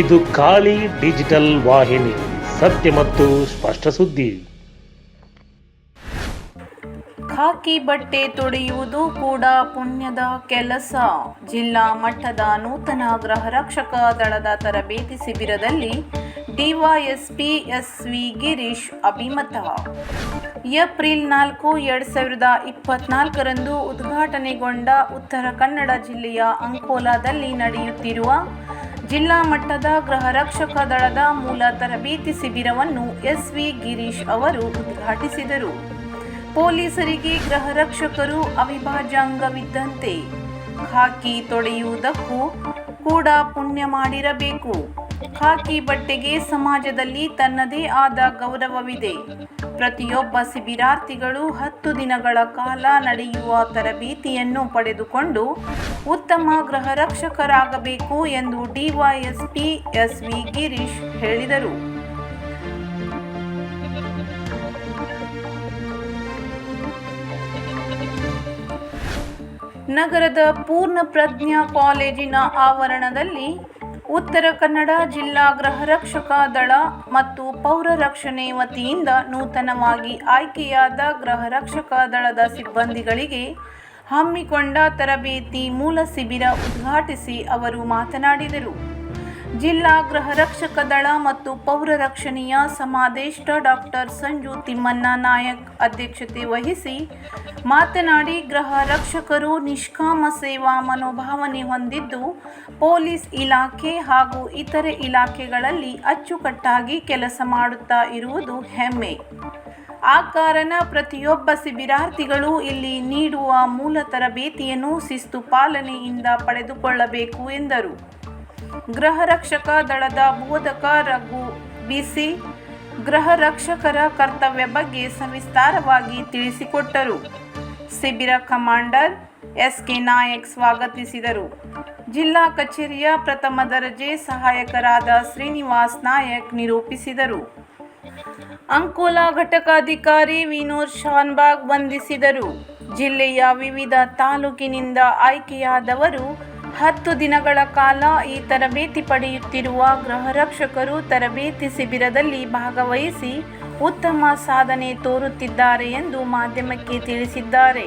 ಇದು ಖಾಲಿ ಡಿಜಿಟಲ್ ವಾಹಿನಿ, ಸತ್ಯ ಮತ್ತು ಸ್ಪಷ್ಟ ಸುದ್ದಿ. ಖಾಕಿ ಬಟ್ಟೆ ತೊಡೆಯುವುದು ಕೂಡ ಪುಣ್ಯದ ಕೆಲಸ. ಜಿಲ್ಲಾ ಮಟ್ಟದ ನೂತನ ಗೃಹ ರಕ್ಷಕ ದಳದ ತರಬೇತಿ ಶಿಬಿರದಲ್ಲಿ ಡಿವೈಎಸ್ಪಿ ಎಸ್ವಿ ಗಿರೀಶ್ ಅಭಿಮತ. ಏಪ್ರಿಲ್ ನಾಲ್ಕು, ಎರಡು ಸಾವಿರದ ಇಪ್ಪತ್ನಾಲ್ಕರಂದು ಉದ್ಘಾಟನೆಗೊಂಡ ಉತ್ತರ ಕನ್ನಡ ಜಿಲ್ಲೆಯ ಅಂಕೋಲಾದಲ್ಲಿ ನಡೆಯುತ್ತಿರುವ ಜಿಲ್ಲಾ ಮಟ್ಟದ ಗೃಹ ರಕ್ಷಕ ದಳದ ಮೂಲ ತರಬೇತಿ ಶಿಬಿರವನ್ನು ಎಸ್ವಿ ಗಿರೀಶ್ ಅವರು ಉದ್ಘಾಟಿಸಿದರು. ಪೊಲೀಸರಿಗೆ ಗೃಹ ರಕ್ಷಕರು ಅವಿಭಾಜ್ಯ ಅಂಗವಿದ್ದಂತೆ ಖಾಕಿ ತೊಡೆಯುವುದಕ್ಕೂ ಕೂಡ ಪುಣ್ಯ ಮಾಡಿರಬೇಕು. ಖಾಕಿ ಬಟ್ಟೆಗೆ ಸಮಾಜದಲ್ಲಿ ತನ್ನದೇ ಆದ ಗೌರವವಿದೆ. ಪ್ರತಿಯೊಬ್ಬ ಶಿಬಿರಾರ್ಥಿಗಳು ಹತ್ತು ದಿನಗಳ ಕಾಲ ನಡೆಯುವ ತರಬೇತಿಯನ್ನು ಪಡೆದುಕೊಂಡು ಉತ್ತಮ ಗೃಹ ರಕ್ಷಕರಾಗಬೇಕು ಎಂದು ಡಿವೈಎಸ್ಪಿ ಎಸ್ವಿ ಗಿರೀಶ್ ಹೇಳಿದರು. ನಗರದ ಪೂರ್ಣ ಪ್ರಜ್ಞಾ ಕಾಲೇಜಿನ ಆವರಣದಲ್ಲಿ ಉತ್ತರ ಕನ್ನಡ ಜಿಲ್ಲಾ ಗೃಹ ರಕ್ಷಕ ದಳ ಮತ್ತು ಪೌರ ರಕ್ಷಣೆ ವತಿಯಿಂದ ನೂತನವಾಗಿ ಆಯ್ಕೆಯಾದ ಗೃಹ ರಕ್ಷಕ ದಳದ ಸಿಬ್ಬಂದಿಗಳಿಗೆ ಹಮ್ಮಿಕೊಂಡ ತರಬೇತಿ ಮೂಲ ಶಿಬಿರ ಉದ್ಘಾಟಿಸಿ ಅವರು ಮಾತನಾಡಿದರು. ಜಿಲ್ಲಾ ಗೃಹ ರಕ್ಷಕ ದಳ ಮತ್ತು ಪೌರ ರಕ್ಷಣೆಯ ಸಮಾದೇಷ್ಟ ಡಾಕ್ಟರ್ ಸಂಜು ತಿಮ್ಮಣ್ಣ ನಾಯಕ್ ಅಧ್ಯಕ್ಷತೆ ವಹಿಸಿ ಮಾತನಾಡಿ, ಗೃಹ ರಕ್ಷಕರು ನಿಷ್ಕಾಮ ಸೇವಾ ಮನೋಭಾವನೆ ಹೊಂದಿದ್ದು, ಪೊಲೀಸ್ ಇಲಾಖೆ ಹಾಗೂ ಇತರೆ ಇಲಾಖೆಗಳಲ್ಲಿ ಅಚ್ಚುಕಟ್ಟಾಗಿ ಕೆಲಸ ಮಾಡುತ್ತಾ ಇರುವುದು ಹೆಮ್ಮೆ. ಆ ಕಾರಣ ಪ್ರತಿಯೊಬ್ಬ ಶಿಬಿರಾರ್ಥಿಗಳು ಇಲ್ಲಿ ನೀಡುವ ಮೂಲ ತರಬೇತಿಯನ್ನು ಶಿಸ್ತು ಪಾಲನೆಯಿಂದ ಪಡೆದುಕೊಳ್ಳಬೇಕು ಎಂದರು. ಗೃಹ ರಕ್ಷಕ ದಳದ ಬೋಧಕ ರಘು ಬಿಸಿ ಗೃಹ ರಕ್ಷಕರ ಕರ್ತವ್ಯ ಬಗ್ಗೆ ಸವಿಸ್ತಾರವಾಗಿ ತಿಳಿಸಿಕೊಟ್ಟರು. ಶಿಬಿರ ಕಮಾಂಡರ್ ಎಸ್ ಕೆ ನಾಯಕ್ ಸ್ವಾಗತಿಸಿದರು. ಜಿಲ್ಲಾ ಕಚೇರಿಯ ಪ್ರಥಮ ದರ್ಜೆ ಸಹಾಯಕರಾದ ಶ್ರೀನಿವಾಸ್ ನಾಯಕ್ ನಿರೂಪಿಸಿದರು. ಅಂಕೋಲಾ ಘಟಕಾಧಿಕಾರಿ ವಿನೋದ್ ಶಾನ್ಬಾಗ್ ವಂದಿಸಿದರು. ಜಿಲ್ಲೆಯ ವಿವಿಧ ತಾಲೂಕಿನಿಂದ ಆಯ್ಕೆಯಾದವರು ಹತ್ತು ದಿನಗಳ ಕಾಲ ಈ ತರಬೇತಿ ಪಡೆಯುತ್ತಿರುವ ಗೃಹರಕ್ಷಕರು ತರಬೇತಿ ಶಿಬಿರದಲ್ಲಿ ಭಾಗವಹಿಸಿ ಉತ್ತಮ ಸಾಧನೆ ತೋರುತ್ತಿದ್ದಾರೆ ಎಂದು ಮಾಧ್ಯಮಕ್ಕೆ ತಿಳಿಸಿದ್ದಾರೆ.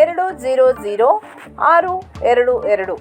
ಎರಡು ಜೀರೋ ಜೀರೋ ಆರು ಎರಡು ಎರಡು.